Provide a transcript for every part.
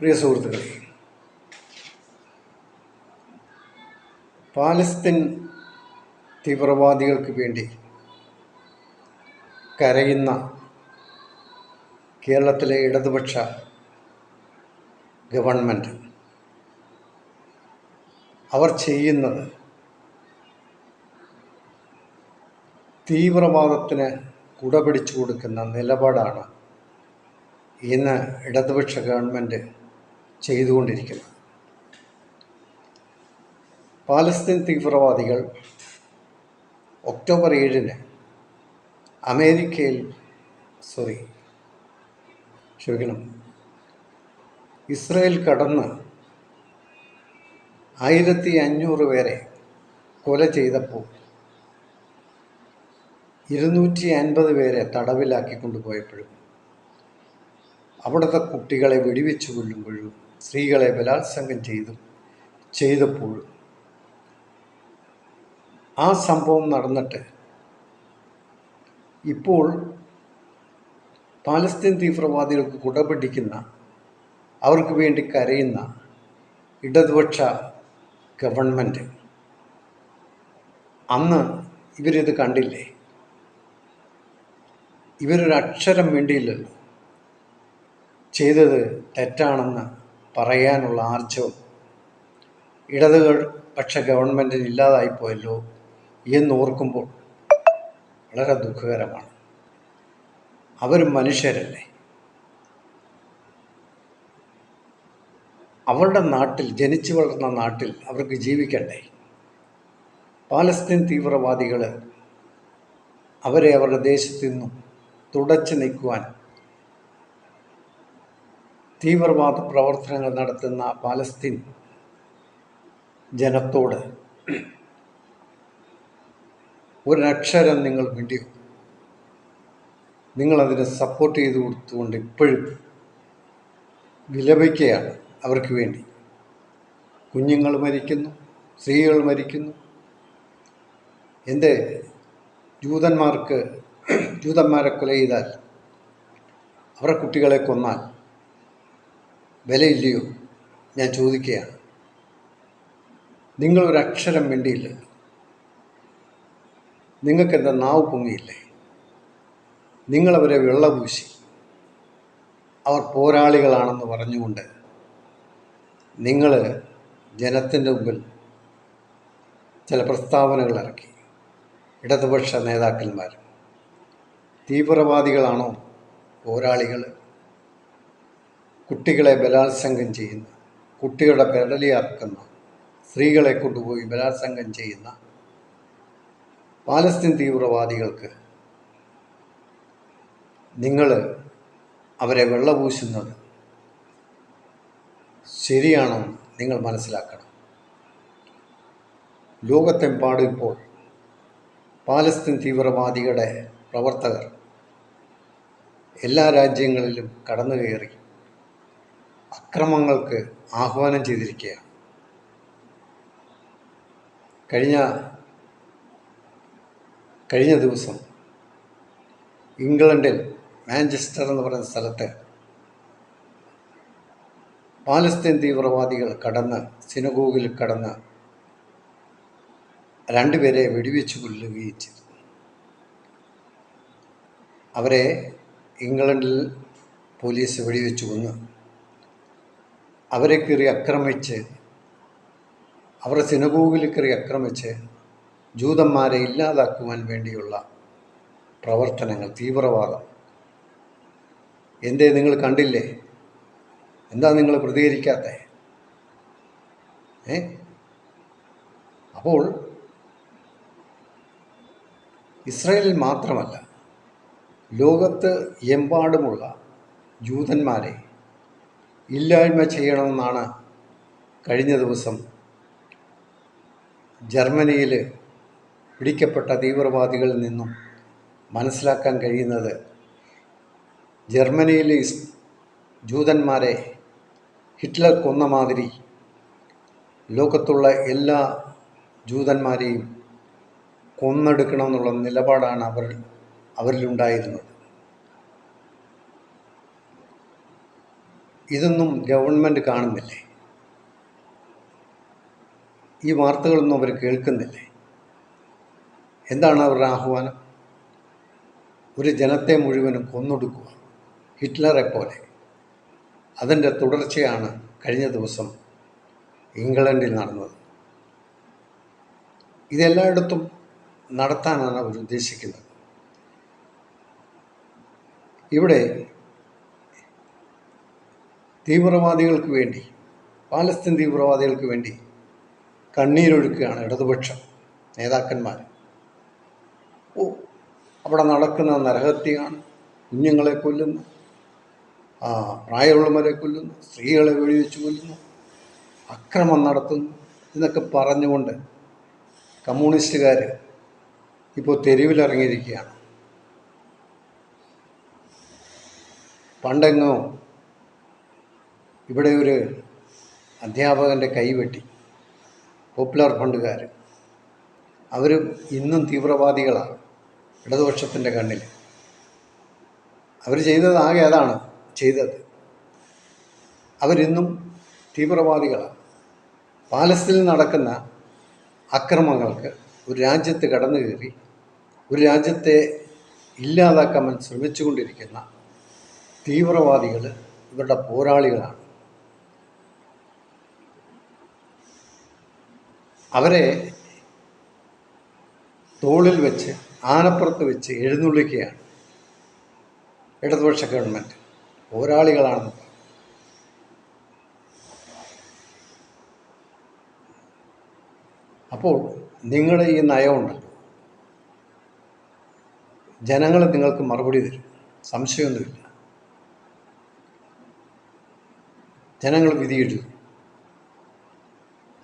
പ്രിയ സുഹൃത്തുക്കൾ പാലസ്തീൻ തീവ്രവാദികൾക്ക് വേണ്ടി കരയുന്ന കേരളത്തിലെ ഇടതുപക്ഷ ഗവൺമെന്റ് അവർ ചെയ്യുന്നത് തീവ്രവാദത്തിന് കുടപിടിച്ചു കൊടുക്കുന്ന നിലപാടാണ് ഇന്ന് ഇടതുപക്ഷ ഗവൺമെന്റ് ചെയ്തുകൊണ്ടിരിക്കുന്നത് പാലസ്തീൻ തീവ്രവാദികൾ ഒക്ടോബർ ഏഴിന് അമേരിക്കയിൽ സോറി ക്ഷമിക്കണം ഇസ്രയേൽ കടന്ന് ആയിരത്തി അഞ്ഞൂറ് പേരെ കൊല ചെയ്തപ്പോൾ ഇരുന്നൂറ്റി അൻപത് പേരെ തടവിലാക്കി കൊണ്ടുപോയപ്പോഴും അവിടുത്തെ കുട്ടികളെ വെടിവെച്ച് കൊല്ലുമ്പോഴും സ്ത്രീകളെ ബലാത്സംഗം ചെയ്തു ചെയ്തപ്പോൾ ആ സംഭവം നടന്നിട്ട് ഇപ്പോൾ പാലസ്തീൻ തീവ്രവാദികൾക്ക് കുടപിടിക്കുന്ന അവർക്ക് വേണ്ടി കരയുന്ന ഇടതുപക്ഷ ഗവൺമെന്റ് അന്ന് ഇവരിത് കണ്ടില്ലേ? ഇവരൊരക്ഷരം വേണ്ടിയില്ലല്ലോ. ചെയ്തത് തെറ്റാണെന്ന് പറയാനുള്ള ആർജവം. ഇടതുകൾ പക്ഷ ഗവൺമെന്റിന് ഇല്ലാതായിപ്പോയല്ലോ എന്നോർക്കുമ്പോൾ വളരെ ദുഃഖകരമാണ്. അവർ മനുഷ്യരല്ലേ? അവരുടെ നാട്ടിൽ ജനിച്ചു വളർന്ന നാട്ടിൽ അവർക്ക് ജീവിക്കണ്ടേ? പാലസ്തീൻ തീവ്രവാദികൾ അവരെ അവരുടെ ദേശത്തു നിന്നും തുടച്ചു നീക്കുവാൻ തീവ്രവാദ പ്രവർത്തനങ്ങൾ നടത്തുന്ന പാലസ്തീൻ ജനത്തോട് ഒരക്ഷരം നിങ്ങൾ വേണ്ടിയോ നിങ്ങളതിനെ സപ്പോർട്ട് ചെയ്ത് കൊടുത്തുകൊണ്ട് ഇപ്പോഴും വിലപിക്കുകയാണ് അവർക്ക് വേണ്ടി. കുഞ്ഞുങ്ങൾ മരിക്കുന്നു സ്ത്രീകൾ മരിക്കുന്നു. എന്റെ ജൂതന്മാർക്ക് ജൂതന്മാരെ കൊല ചെയ്താൽ അവരുടെ കുട്ടികളെ കൊന്നാൽ വിലയില്ലയോ? ഞാൻ ചോദിക്കുകയാണ്. നിങ്ങളൊരക്ഷരം വേണ്ടിയില്ല നിങ്ങൾക്കെന്താ നാവ് പൊങ്ങിയില്ലേ? നിങ്ങളവരെ വെള്ളപൂശി അവർ പോരാളികളാണെന്ന് പറഞ്ഞുകൊണ്ട് നിങ്ങൾ ജനത്തിന്റെ മുമ്പിൽ ചില പ്രസ്താവനകൾ ഇറക്കി. ഇടതുപക്ഷ നേതാക്കന്മാർ തീവ്രവാദികളാണോ പോരാളികൾ കുട്ടികളെ ബലാത്സംഗം ചെയ്യുന്ന കുട്ടികളുടെ പെടലിയാക്കുന്ന സ്ത്രീകളെ കൊണ്ടുപോയി ബലാത്സംഗം ചെയ്യുന്ന പാലസ്തീൻ തീവ്രവാദികൾക്ക് നിങ്ങൾ അവരെ വെള്ളപൂശുന്നത് ശരിയാണോ നിങ്ങൾ മനസ്സിലാക്കണം. ലോകത്തെമ്പാടും ഇപ്പോൾ പാലസ്തീൻ തീവ്രവാദികളുടെ പ്രവർത്തകർ എല്ലാ രാജ്യങ്ങളിലും കടന്നു കയറി അക്രമങ്ങൾക്ക് ആഹ്വാനം ചെയ്തിരിക്കുകയാണ്. കഴിഞ്ഞ കഴിഞ്ഞ ദിവസം ഇംഗ്ലണ്ടിൽ മാഞ്ചസ്റ്റർ എന്ന് പറയുന്ന സ്ഥലത്ത് പാലസ്തീൻ തീവ്രവാദികൾ കടന്ന് സിനഗോഗിൽ കടന്ന് രണ്ടുപേരെ വെടിവെച്ച് കൊല്ലുകയും ചെയ്തു. അവരെ ഇംഗ്ലണ്ടിൽ പോലീസ് വെടിവെച്ച് കൊന്നു. അവരെ കയറി ആക്രമിച്ച് അവരുടെ സിനഗോഗിൽ കയറി ആക്രമിച്ച് ജൂതന്മാരെ ഇല്ലാതാക്കുവാൻ വേണ്ടിയുള്ള പ്രവർത്തനങ്ങൾ തീവ്രവാദം. എന്തേ നിങ്ങൾ കണ്ടില്ലേ? എന്താ നിങ്ങൾ പ്രതികരിക്കാത്ത? ഏ? അപ്പോൾ ഇസ്രയേലിൽ മാത്രമല്ല ലോകത്ത് എമ്പാടുമുള്ള ജൂതന്മാരെ ഇല്ലായ്മ ചെയ്യണമെന്നാണ് കഴിഞ്ഞ ദിവസം ജർമ്മനിയിൽ പിടിക്കപ്പെട്ട തീവ്രവാദികളിൽ നിന്നും മനസ്സിലാക്കാൻ കഴിയുന്നത് ജർമ്മനിയിലെ ജൂതന്മാരെ ഹിറ്റ്ലർ കൊന്ന മാതിരി ലോകത്തുള്ള എല്ലാ ജൂതന്മാരെയും കൊന്നെടുക്കണമെന്നുള്ള നിലപാടാണ് അവർ അവരിലുണ്ടായിരുന്നത്. ഇതൊന്നും ഗവൺമെന്റ് കാണുന്നില്ലേ? ഈ വാർത്തകളൊന്നും അവർ കേൾക്കുന്നില്ലേ? എന്താണ് അവരുടെ ആഹ്വാനം? ഒരു ജനത്തെ മുഴുവനും കൊന്നൊടുക്കുക. ഹിറ്റ്ലറെ പോലെ. അതിന്റെ തുടർച്ചയാണ് കഴിഞ്ഞ ദിവസം ഇംഗ്ലണ്ടിൽ നടന്നത്. ഇതെല്ലായിടത്തും നടത്താനാണ് അവർ ഉദ്ദേശിക്കുന്നത്. ഇവിടെ തീവ്രവാദികൾക്ക് വേണ്ടി പാലസ്തീൻ തീവ്രവാദികൾക്ക് വേണ്ടി കണ്ണീരൊഴുക്കുകയാണ് ഇടതുപക്ഷം നേതാക്കന്മാർ. ഓ അവിടെ നടക്കുന്ന നരഹത്യയാണ്. കുഞ്ഞുങ്ങളെ കൊല്ലുന്നു. പ്രായമുള്ളവരെ കൊല്ലുന്നു. സ്ത്രീകളെ വെടിവെച്ച് കൊല്ലുന്നു. അക്രമം നടത്തുന്നു. എന്നൊക്കെ പറഞ്ഞുകൊണ്ട് കമ്മ്യൂണിസ്റ്റുകാർ ഇപ്പോൾ തെരുവിലിറങ്ങിയിരിക്കുകയാണ്. പണ്ടെങ്ങോ ഇവിടെ ഒരു അധ്യാപകന്റെ കൈവെട്ടി. പോപ്പുലർ ഫണ്ടുകാർ അവർ ഇന്നും തീവ്രവാദികളാണ് ഇടതുപക്ഷത്തിന്റെ കണ്ണിൽ അവർ ചെയ്തത് ആകെ അതാണ് ചെയ്തത്. അവരിന്നും തീവ്രവാദികളാണ്. പാലസ്തീനിൽ നടക്കുന്ന അക്രമങ്ങൾക്ക് ഒരു രാജ്യത്ത് കടന്നു കയറി ഒരു രാജ്യത്തെ ഇല്ലാതാക്കാൻ ശ്രമിച്ചുകൊണ്ടിരിക്കുന്ന തീവ്രവാദികൾ ഇവരുടെ പോരാളികളാണ്. അവരെ തോളിൽ വെച്ച് ആനപ്പുറത്ത് വെച്ച് എഴുന്നള്ളിക്കുകയാണ് ഇടതുപക്ഷ ഗവൺമെന്റ് പോരാളികളാണെന്ന്. അപ്പോൾ നിങ്ങളുടെ ഈ നയമുണ്ടല്ലോ ജനങ്ങൾ നിങ്ങൾക്ക് മറുപടി തരും. സംശയമൊന്നുമില്ല. ജനങ്ങൾ വിധിയിടും.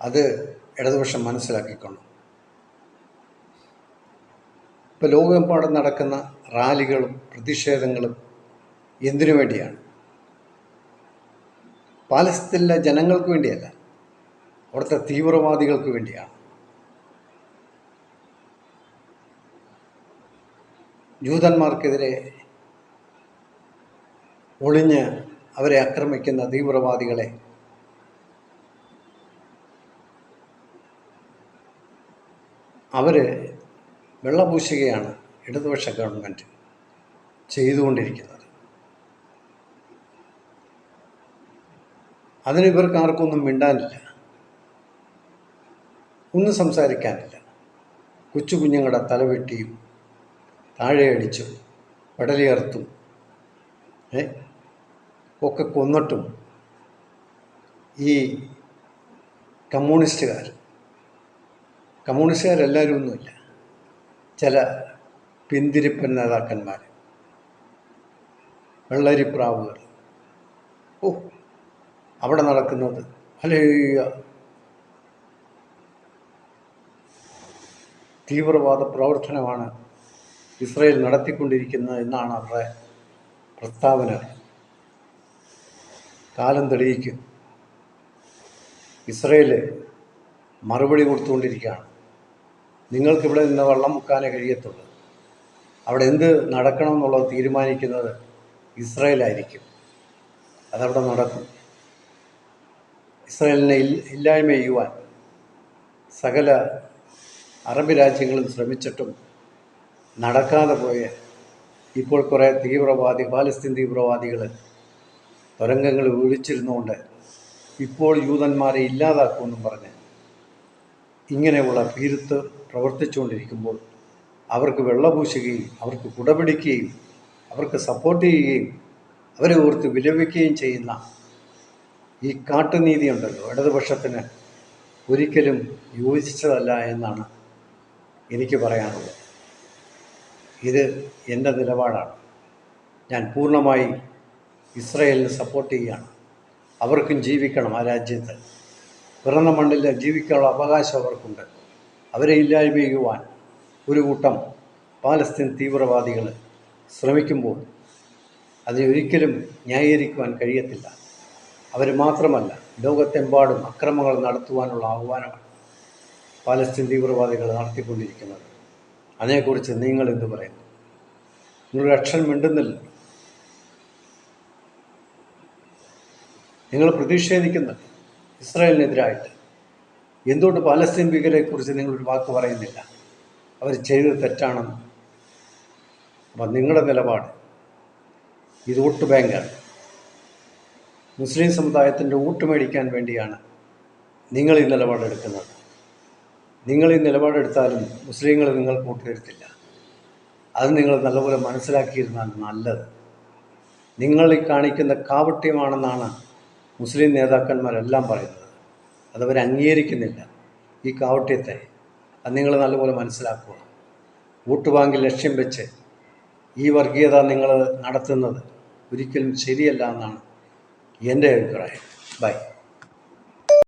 അത് ഇടതുപക്ഷം മനസ്സിലാക്കിക്കൊള്ളും ഇപ്പോൾ ലോകമെമ്പാടും നടക്കുന്ന റാലികളും പ്രതിഷേധങ്ങളും എന്തിനു വേണ്ടിയാണ്? പാലസ്തീനിലെ ജനങ്ങൾക്ക് വേണ്ടിയല്ല അവിടുത്തെ തീവ്രവാദികൾക്ക് വേണ്ടിയാണ്. ജൂതന്മാർക്കെതിരെ ഒളിഞ്ഞ് അവരെ ആക്രമിക്കുന്ന തീവ്രവാദികളെ അവർ വെള്ളപൂശുകയാണ് ഇടതുപക്ഷ ഗവൺമെന്റ് ചെയ്തുകൊണ്ടിരിക്കുന്നത്. അതിന് ഇവർക്ക് ആർക്കൊന്നും മിണ്ടാനില്ല. ഒന്നും സംസാരിക്കാനില്ല. കൊച്ചു കുഞ്ഞുങ്ങളുടെ തലവെട്ടിയും താഴെയടിച്ചും പടലിയർത്തും ഏ ഒക്കെ കൊന്നിട്ടും ഈ കമ്മ്യൂണിസ്റ്റുകാർ കമ്മ്യൂണിസ്റ്റുകാരെല്ലാവരും ഒന്നുമില്ല. ചില പിന്തിരിപ്പൻ നേതാക്കന്മാർ വെള്ളരിപ്രാവുകൾ. ഓ അവിടെ നടക്കുന്നത്. അലയ്യ തീവ്രവാദ പ്രവർത്തനമാണ് ഇസ്രയേൽ നടത്തിക്കൊണ്ടിരിക്കുന്നത് എന്നാണ് അവരുടെ പ്രസ്താവന. കാലം തെളിയിക്കും. ഇസ്രയേൽ മറുപടി കൊടുത്തുകൊണ്ടിരിക്കുകയാണ്. നിങ്ങൾക്കിവിടെ നിന്ന് വെള്ളം മുക്കാനേ കഴിയത്തുള്ളൂ. അവിടെ എന്ത് നടക്കണം എന്നുള്ളത് തീരുമാനിക്കുന്നത് ഇസ്രയേലായിരിക്കും. അതവിടെ നടക്കും. ഇസ്രയേലിനെ ഇല്ലായ്മ ചെയ്യുവാൻ സകല അറബ് രാജ്യങ്ങളും ശ്രമിച്ചിട്ടും നടക്കാതെ പോയ ഇപ്പോൾ കുറേ തീവ്രവാദി പാലസ്തീൻ തീവ്രവാദികൾ തുരങ്കങ്ങൾ ഒഴിച്ചിരുന്നുകൊണ്ട് ഇപ്പോൾ യൂതന്മാരെ ഇല്ലാതാക്കുമെന്നും പറഞ്ഞ് ഇങ്ങനെയുള്ള ഭീരുത്ത് പ്രവർത്തിച്ചുകൊണ്ടിരിക്കുമ്പോൾ അവർക്ക് വെള്ളപൂശുകയും അവർക്ക് കുടപിടിക്കുകയും അവർക്ക് സപ്പോർട്ട് ചെയ്യുകയും അവരെ ഓർത്ത് വിലപിക്കുകയും ചെയ്യുന്ന ഈ കാട്ടുനീതി ഉണ്ടല്ലോ. ഇടതുപക്ഷത്തിന് ഒരിക്കലും യോജിച്ചതല്ല എന്നാണ് എനിക്ക് പറയാനുള്ളത്. ഇത് എന്റെ നിലപാടാണ്. ഞാൻ പൂർണമായി ഇസ്രയേലിന് സപ്പോർട്ട് ചെയ്യുകയാണ്. അവർക്കും ജീവിക്കണം ആ രാജ്യത്ത്. പിറന്ന മണ്ണിൽ ജീവിക്കാനുള്ള അവകാശം അവർക്കുണ്ട്. അവരെ ഇല്ലായ്മ ചെയ്യുവാൻ ഒരു കൂട്ടം പാലസ്തീൻ തീവ്രവാദികൾ ശ്രമിക്കുമ്പോൾ അതിനെ ഒരിക്കലും ന്യായീകരിക്കുവാൻ കഴിയത്തില്ല. അവർ മാത്രമല്ല ലോകത്തെമ്പാടും അക്രമങ്ങൾ നടത്തുവാനുള്ള ആഹ്വാനമാണ് പാലസ്തീൻ തീവ്രവാദികൾ നടത്തിക്കൊണ്ടിരിക്കുന്നത്. അതിനെക്കുറിച്ച് നിങ്ങൾ എന്ത് പറയുന്നു? നിങ്ങളൊരു അക്ഷരം മിണ്ടുന്നില്ല. നിങ്ങൾ പ്രതിഷേധിക്കുന്നുണ്ട് ഇസ്രായേലിനെതിരായിട്ട്. എന്തുകൊണ്ട് പാലസ്തീൻ ഭീകരരെക്കുറിച്ച് നിങ്ങളൊരു വാക്ക് പറയുന്നില്ല? അവർ ചെയ്തത് തെറ്റാണെന്ന്. അപ്പം നിങ്ങളുടെ നിലപാട് ഇത് വോട്ട് ബാങ്കാണ്. മുസ്ലിം സമുദായത്തിന്റെ വോട്ട് മേടിക്കാൻ വേണ്ടിയാണ് നിങ്ങൾ ഈ നിലപാടെടുക്കുന്നത്. നിങ്ങൾ ഈ നിലപാടെടുത്താലും മുസ്ലിങ്ങൾ നിങ്ങൾക്ക് വോട്ട് തരത്തില്ല. അത് നിങ്ങൾ നല്ലപോലെ മനസ്സിലാക്കിയിരുന്നാൽ നല്ലത്. നിങ്ങൾ ഈ കാണിക്കുന്ന കാവട്യമാണെന്നാണ് മുസ്ലിം നേതാക്കന്മാരെല്ലാം പറയുന്നത്. അതവർ അംഗീകരിക്കുന്നില്ല. ഈ കാവട്യത്തെ അത് നിങ്ങൾ നല്ലപോലെ മനസ്സിലാക്കുക. വോട്ട് ബാങ്ക് ലക്ഷ്യം വെച്ച് ഈ വർഗീയത നിങ്ങൾ നടത്തുന്നത് ഒരിക്കലും ശരിയല്ല എന്നാണ് എന്റെ അഭിപ്രായം. ബൈ.